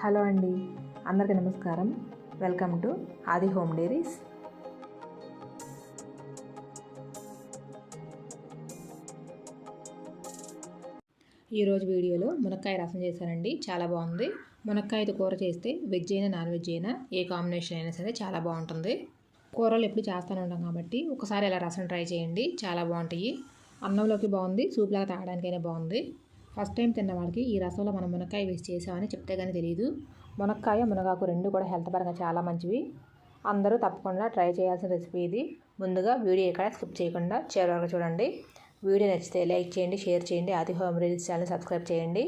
Hello అండి అందరికీ నమస్కారం. Welcome to Aadi home diaries. ఈరోజు వీడియోలో మునక్కాయ రసం చేశానండి చాలా బాగుంది. మునక్కాయతో కూర చేస్తే వెజ్ అయినా నాన్ వెజ్ అయినా ఏ కాంబినేషన్ అయినా సరే చాలా బాగుంటుంది. కూరలు ఎప్పుడు చేస్తూనే ఉంటాం కాబట్టి ఒకసారి ఇలా రసం ట్రై చేయండి చాలా బాగుంటాయి. అన్నంలోకి బాగుంది సూప్లాగా తాగడానికైనా బాగుంది. ఫస్ట్ టైం తిన్న వాళ్ళకి ఈ రసంలో మనం మునక్కాయ వేసి చేసామని చెప్తే కానీ తెలియదు మునక్కాయ మునగాకు రెండు కూడా హెల్త్ పరంగా చాలా మంచివి. అందరూ తప్పకుండా ట్రై చేయాల్సిన రెసిపీ ఇది. ముందుగా వీడియో ఎక్కడ స్కిప్ చేయకుండా చివరి వరకు చూడండి. వీడియో నచ్చితే లైక్ చేయండి షేర్ చేయండి ఆది హోమ్ రీల్స్ ఛానల్ సబ్స్క్రైబ్ చేయండి.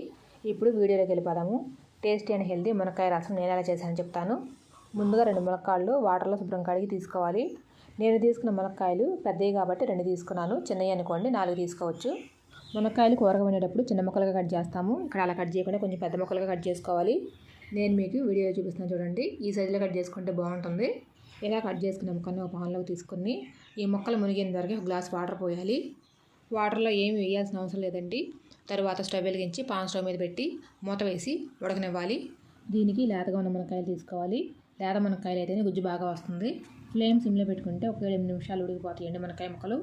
ఇప్పుడు వీడియోలోకి వెళ్ళిపోదాము. టేస్టీ అండ్ హెల్తీ మునక్కాయ రసం నేను ఎలా చేశానని చెప్తాను. ముందుగా రెండు మునక్కాయలు వాటర్లో శుభ్రం కడిగి తీసుకోవాలి. నేను తీసుకున్న మునక్కాయలు పెద్దవి కాబట్టి రెండు తీసుకున్నాను. చిన్నవి అనుకోండి నాలుగు తీసుకోవచ్చు. మునక్కాయలు కూరగా వండేటప్పుడు చిన్న ముక్కలుగా కట్ చేస్తాము. ఇక్కడ అలా కట్ చేయకుండా కొంచెం పెద్ద ముక్కలుగా కట్ చేసుకోవాలి. నేను మీకు వీడియో చూపిస్తున్నాను చూడండి. ఈ సైజులో కట్ చేసుకుంటే బాగుంటుంది. ఇలా కట్ చేసుకున్న ముక్కల్ని ఒక పాన్లోకి తీసుకుని ఈ ముక్కలు మునిగిన వరకు ఒక గ్లాస్ వాటర్ పోయాలి. వాటర్లో ఏమి వేయాల్సిన అవసరం లేదండి. తర్వాత స్టవ్ వెలిగించి పాన్ స్టవ్ మీద పెట్టి మూత వేసి ఉడకనివ్వాలి. దీనికి లేతగా ఉన్న మునక్కాయలు తీసుకోవాలి. లేత మునక్కాయలు అయితేనే గుజ్జు బాగా వస్తుంది. ఫ్లేమ్ సిమ్లో పెట్టుకుంటే ఒక ఎనిమిది నిమిషాలు ఉడికిపోతాయండి మునక్కాయ ముక్కలు.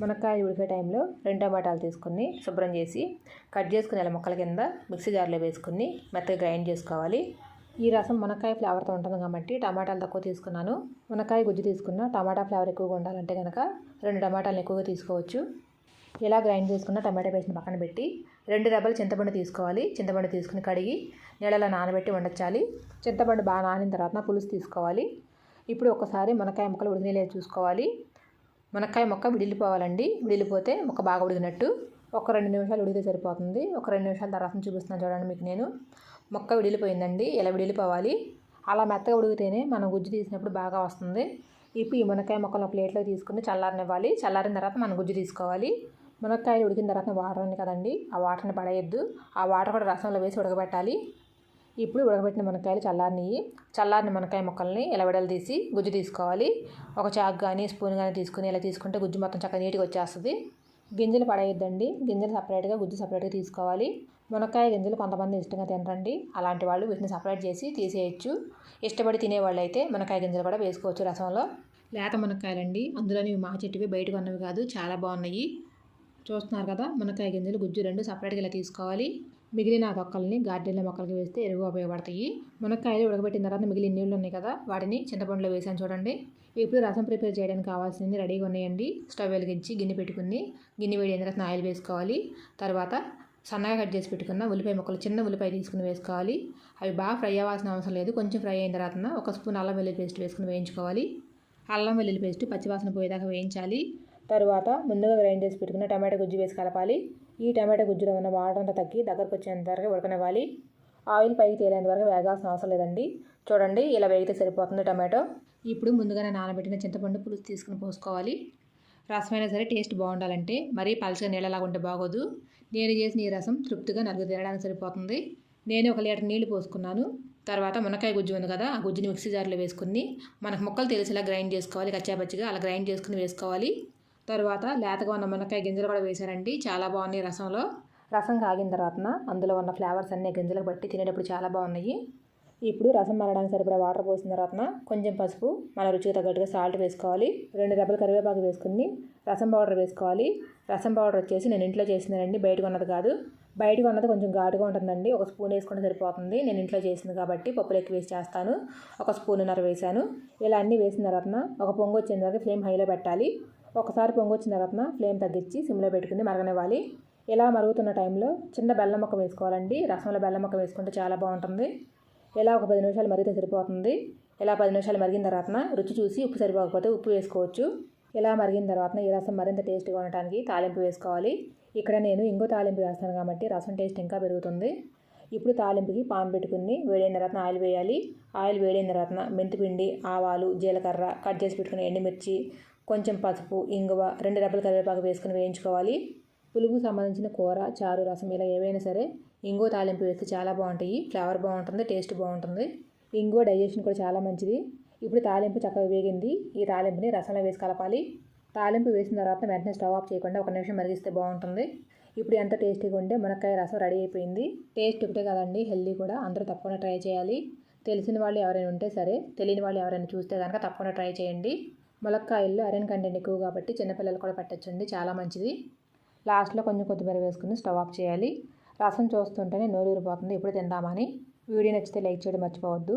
మునక్కాయ ఉడికే టైంలో రెండు టమాటాలు తీసుకుని శుభ్రం చేసి కట్ చేసుకుని ఇలా ముక్కల కింద మిక్సీ జార్లో వేసుకుని మెత్తగా గ్రైండ్ చేసుకోవాలి. ఈ రసం మునక్కాయ ఫ్లేవర్తో ఉంటుంది కాబట్టి టమాటాలు తక్కువ తీసుకున్నాను. మునక్కాయ గుజ్జు తీసుకున్న టమాటా ఫ్లేవర్ ఎక్కువగా ఉండాలంటే కనుక రెండు టమాటాలను ఎక్కువగా తీసుకోవచ్చు. ఇలా గ్రైండ్ చేసుకున్న టమాటా పేస్ట్ని పక్కన పెట్టి రెండు రెబ్బలు చింతపండు తీసుకోవాలి. చింతపండు తీసుకుని కడిగి నీళ్ళలో నానబెట్టి వండొచ్చాలి. చింతపండు బాగా నానిన తర్వాత పులుసు తీసుకోవాలి. ఇప్పుడు ఒకసారి మునక్కాయ ముక్కలు ఉడికినలేదు చూసుకోవాలి. మునక్కాయ మొక్క విడిలిపోవాలండి. విడిలిపోతే మొక్క బాగా ఉడికినట్టు ఒక రెండు నిమిషాలు ఉడికితే సరిపోతుంది. ఒక రెండు నిమిషాల తర్వాత చూపిస్తున్నాను చూడండి మీకు నేను. మొక్క విడిలిపోయిందండి. ఇలా విడిలిపోవాలి? అలా మెత్తగా ఉడికితేనే మనం గుజ్జు తీసినప్పుడు బాగా వస్తుంది. ఇప్పుడు ఈ మునక్కాయ మొక్కలు ప్లేట్లో తీసుకుని చల్లారనివ్వాలి. చల్లారిన తర్వాత మనం గుజ్జు తీసుకోవాలి. మునక్కాయలు ఉడికిన తర్వాత వాటర్ ఉంది కదండి ఆ వాటర్ని పడేయద్దు. ఆ వాటర్ కూడా రసంలో వేసి ఉడకబెట్టాలి. ఇప్పుడు ఉడకబెట్టిన మునక్కాయలు చల్లారినవి. చల్లారిన మునక్కాయ ముక్కల్ని ఇలా తీసి గుజ్జు తీసుకోవాలి. ఒక చాకు కానీ స్పూన్ కానీ తీసుకుని ఇలా తీసుకుంటే గుజ్జు మొత్తం చక్కగా నీట్గా వచ్చేస్తుంది. గింజలు పడేయద్దండి. గింజలు సపరేట్గా గుజ్జు సపరేట్గా తీసుకోవాలి. మునక్కాయ గింజలు కొంతమంది ఇష్టంగా తినరండి. అలాంటి వాళ్ళు వీటిని సపరేట్ చేసి తీసేయచ్చు. ఇష్టపడి తినేవాళ్ళు అయితే మునక్కాయ గింజలు కూడా వేసుకోవచ్చు రసంలో. లేత మునక్కాయలండి. అందులోని మా చెట్టువి బయటకు ఉన్నవి కాదు. చాలా బాగున్నాయి. చూస్తున్నారు కదా మునక్కాయ గింజలు గుజ్జు రెండు సపరేట్గా ఇలా తీసుకోవాలి. మిగిలిన తొక్కల్ని గార్డెన్లో మొక్కలకి వేస్తే ఎరువు ఉపయోగపడతాయి. మునక్కాయలు ఉడకబెట్టిన తర్వాత మిగిలిన నీళ్ళు ఉన్నాయి కదా వాటిని చింతపండులో వేసాను చూడండి. ఇప్పుడు రసం ప్రిపేర్ చేయడానికి కావాల్సింది రెడీగా ఉన్నాయండి. స్టవ్ వెలిగించి గిన్నె పెట్టుకుని గిన్నె వేడి అయిన తర్వాత ఆయిల్ వేసుకోవాలి. తర్వాత సన్నగా కట్ చేసి పెట్టుకున్న ఉల్లిపాయ ముక్కలు చిన్న ఉల్లిపాయ తీసుకుని వేసుకోవాలి. అవి బాగా ఫ్రై అవ్వాల్సిన అవసరం లేదు. కొంచెం ఫ్రై అయిన తర్వాత ఒక స్పూన్ అల్లం వెల్లుల్లి పేస్ట్ వేసుకుని వేయించుకోవాలి. అల్లం వెల్లుల్లి పేస్ట్ పచ్చివాసన పోయేదాకా వేయించాలి. తర్వాత ముందుగా గ్రైండ్ చేసి పెట్టుకున్న టమాటా గుజ్జు వేసి కలపాలి. ఈ టమాటా గుజ్జులో ఉన్న వాటర్ అంతా తగ్గి దగ్గరకు వచ్చేంత వరకు ఉడకనివ్వాలి. ఆయిల్ పైకి తేలేంత వరకు వేగాల్సిన అవసరం లేదండి. చూడండి ఇలా వేగితే సరిపోతుంది టమాటో. ఇప్పుడు ముందుగానే నానబెట్టిన చింతపండు పులుసు తీసుకుని పోసుకోవాలి. రసమైనా సరే టేస్ట్ బాగుండాలంటే మరీ పలచగా నీళ్ళలాగా ఉంటే బాగోదు. నేను చేసిన ఈ రసం తృప్తిగా నలుగురు తినడానికి సరిపోతుంది. నేను ఒక లీటర్ నీళ్ళు పోసుకున్నాను. తర్వాత మునక్కాయ గుజ్జు ఉంది కదా ఆ గుజ్జుని మిక్సీ జార్లో వేసుకుని మనకు ముక్కలు తెలిసేలా గ్రైండ్ చేసుకోవాలి. కచ్చాపచ్చిగా అలా గ్రైండ్ చేసుకుని వేసుకోవాలి. తర్వాత లేతగా ఉన్న మునక్కాయ గింజలు కూడా వేశారండి. చాలా బాగున్నాయి రసంలో. రసం కాగిన తర్వాత అందులో ఉన్న ఫ్లేవర్స్ అన్నీ గింజలకు బట్టి తినేటప్పుడు చాలా బాగున్నాయి. ఇప్పుడు రసం మరడానికి సరిపడా వాటర్ పోసిన తర్వాత కొంచెం పసుపు మన రుచికి తగ్గట్టుగా సాల్ట్ వేసుకోవాలి. రెండు రెబ్బలు కరివేపాకు వేసుకుని రసం పౌడర్ వేసుకోవాలి. రసం పౌడర్ వచ్చేసి నేను ఇంట్లో చేసిందండి బయటకు ఉన్నది కాదు. బయటకు ఉన్నది కొంచెం ఘాటుగా ఉంటుందండి. ఒక స్పూన్ వేసుకుంటే సరిపోతుంది. నేను ఇంట్లో చేసింది కాబట్టి పప్పులు ఎక్కువ వేసి చేస్తాను. ఒక స్పూన్నర వేసాను ఇలా అన్నీ వేసిన తర్వాత ఒక పొంగు వచ్చిన తర్వాత ఫ్లేమ్ హైలో పెట్టాలి. ఒకసారి పొంగు వచ్చిన తర్వాత ఫ్లేమ్ తగ్గించి సిమ్లో పెట్టుకుని మరగనివ్వాలి. ఇలా మరుగుతున్న టైంలో చిన్న బెల్లం మొక్క వేసుకోవాలండి. రసంలో బెల్లం మొక్క వేసుకుంటే చాలా బాగుంటుంది. ఇలా ఒక పది నిమిషాలు మరిగితే సరిపోతుంది. ఇలా పది నిమిషాలు మరిగిన తర్వాత రుచి చూసి ఉప్పు సరిపోకపోతే ఉప్పు వేసుకోవచ్చు. ఇలా మరిగిన తర్వాత ఈ రసం మరింత టేస్ట్గా ఉండటానికి తాలింపు వేసుకోవాలి. ఇక్కడ నేను ఇంకో తాలింపు వేస్తాను కాబట్టి రసం టేస్ట్ ఇంకా పెరుగుతుంది. ఇప్పుడు తాలింపుకి పాన్ పెట్టుకుని వేడైన తర్వాత ఆయిల్ వేయాలి. ఆయిల్ వేడైన తర్వాత మెంతిపిండి ఆవాలు జీలకర్ర కట్ చేసి పెట్టుకుని ఎండుమిర్చి కొంచెం పసుపు ఇంగువ రెండు రెబ్బల కరివేపాకు వేసుకుని వేయించుకోవాలి. పులుగు సంబంధించిన కూర చారు రసం ఇలా ఏవైనా సరే ఇంగువ తాలింపు వేస్తే చాలా బాగుంటాయి. ఫ్లేవర్ బాగుంటుంది టేస్ట్ బాగుంటుంది. ఇంగువ డైజెషన్ కూడా చాలా మంచిది. ఇప్పుడు తాలింపు చక్కగా వేగింది. ఈ తాలింపుని రసంలో వేసి కలపాలి. తాలింపు వేసిన తర్వాత వెంటనే స్టవ్ ఆఫ్ చేయకుండా ఒక నిమిషం మరిగిస్తే బాగుంటుంది. ఇప్పుడు ఎంత టేస్టీగా ఉండే మునక్కాయ రసం రెడీ అయిపోయింది. టేస్ట్ ఒకటే కదండి హెల్దీ కూడా. అందరూ తప్పకుండా ట్రై చేయాలి. తెలిసిన వాళ్ళు ఎవరైనా ఉంటే సరే తెలియని వాళ్ళు ఎవరైనా చూస్తే కనుక తప్పకుండా ట్రై చేయండి. ములక్కాయల్లో ఐరన్ కంటెంట్ ఎక్కువ కాబట్టి చిన్నపిల్లలు కూడా పెట్టచ్చండి. చాలా మంచిది. లాస్ట్లో కొంచెం కొత్తిమీర వేసుకుని స్టవ్ ఆఫ్ చేయాలి. రసం చూస్తుంటేనే నోరూరిపోతుంది. ఇప్పుడు ఎప్పుడు తిందామని. వీడియో నచ్చితే లైక్ చేయడం మర్చిపోవద్దు.